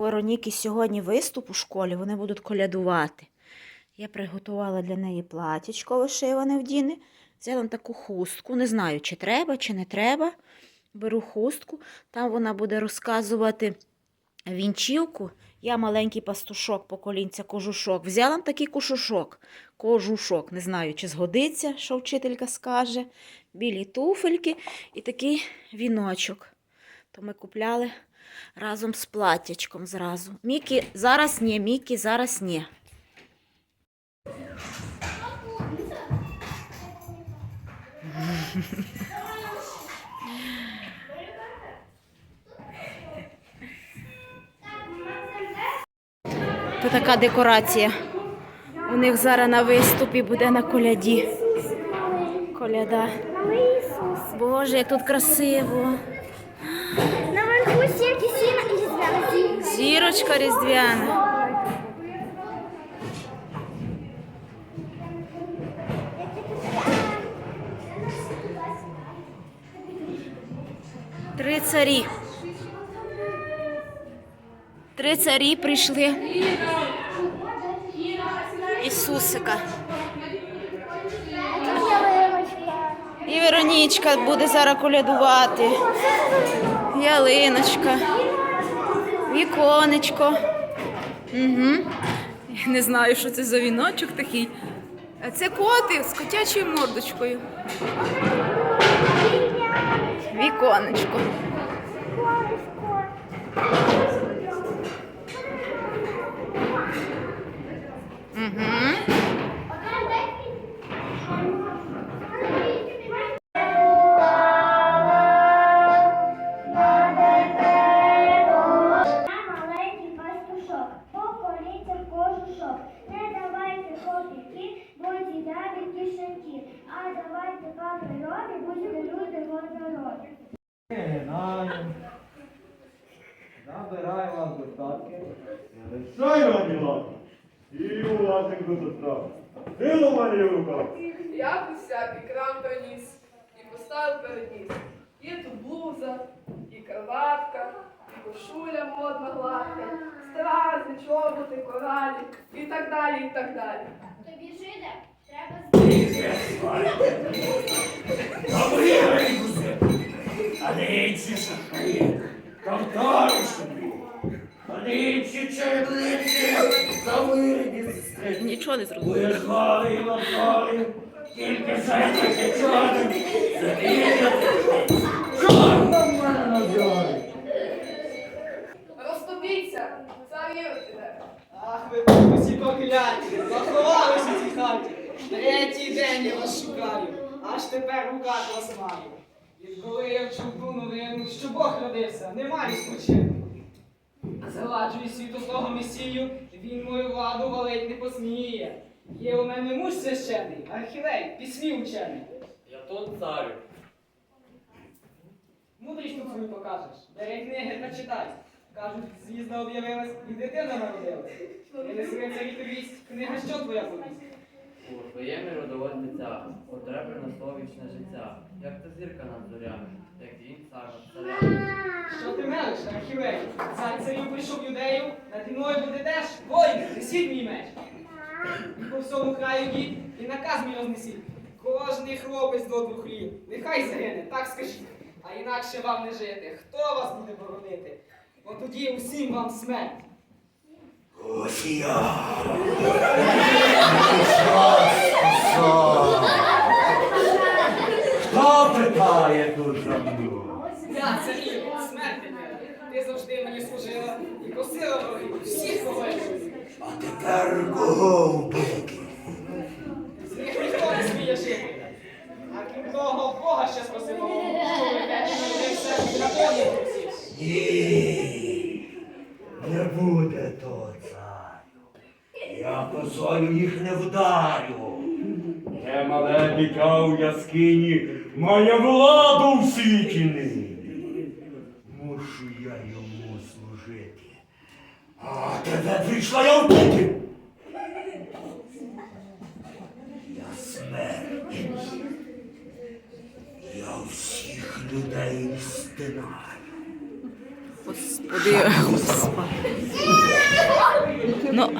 Вероніки сьогодні виступ у школі, вони будуть колядувати. Я приготувала для неї платічко вишиване в Діни. Взяла таку хустку. Не знаю, чи треба, чи не треба. Беру хустку, там вона буде розказувати вінчівку. Я маленький пастушок по колінця кожушок. Взяла такий кожушок. Кожушок. Не знаю, чи згодиться, що вчителька скаже. Білі туфельки і такий віночок. То ми купляли разом з платтячком зразу. Мікі, зараз ні, Мікі, зараз ні. То така декорація. У них зараз на виступі буде на коляді. Коляда. Боже, як тут красиво. Зірочка різдвяна. Три царі. Три царі прийшли. Ісусика. І Веронічка буде зараз колядувати. Ялиночка. Віконечко. Угу. Не знаю, що це за віночок такий. А це коти з котячою мордочкою. Віконечко. Угу. Кишеньки, а давайте по природі, будьте люди водороди. Знаємо. Забираю вас достатки. Лишай вам діла. І у вас як до сестра. Силу мені в руках. Як усякий крам приніс і поставив перед ніс. Є тут блуза, і кроватка, і кошуля модна гладка, стрази, чоботи, коралі, і так далі, і так далі. Тобі жиде, ковтори собі. Черниці, сестри. Нічого не зрозуміло. Вирхали і тільки чорним. Закинете. Чорт на мене назорить. Розступіться, піде. Ах, ви усі прокляті, заховалися в цій хаті. Третій день я вас шукаю, аж тепер в руках вас маю. Відколи я вчув ту новину, що Бог родився, немає спочинку. Заладжую світу свого месію, він мою владу валить не посміє. Є у мене муж священий, архівей, пісні учений. Я тут царю. Мудрість тут свою покажеш. Бери книги та читай. Кажуть, звізда об'явилась і дитина народилась. І не свицарі тобі, книга що твоя повість? У твоєму родовод дитя, на совічне життя, як та зірка над зорями, як дім цар над. Що ти мелиш, архівей? Цар царів прийшов юдею, наді мною буде теж воїни, несіть мій меч. І по всьому краю дід, і наказ мій рознесіть. Кожний хлопець до двох літ, нехай загине, так скажіть. А інакше вам не жити. Хто вас буде боронити? Бо тоді усім вам смерть. Ось я. Хто питає тут за мною? Я смерть тепер. Ти завжди мені служила і косила всіх кого. А тепер кого вбити? З них ніхто не сміє жити. А крім того, Бога ще спросимо, що ви теж на. Ні, не буде того царю. Я косою їх не вдарю. Те мале дитя у яскині має владу в світі нині. Мушу я йому служити. А тебе прийшла я вбити. Я смерть. Я всіх людей стинаю. Господи, Господи. Ну,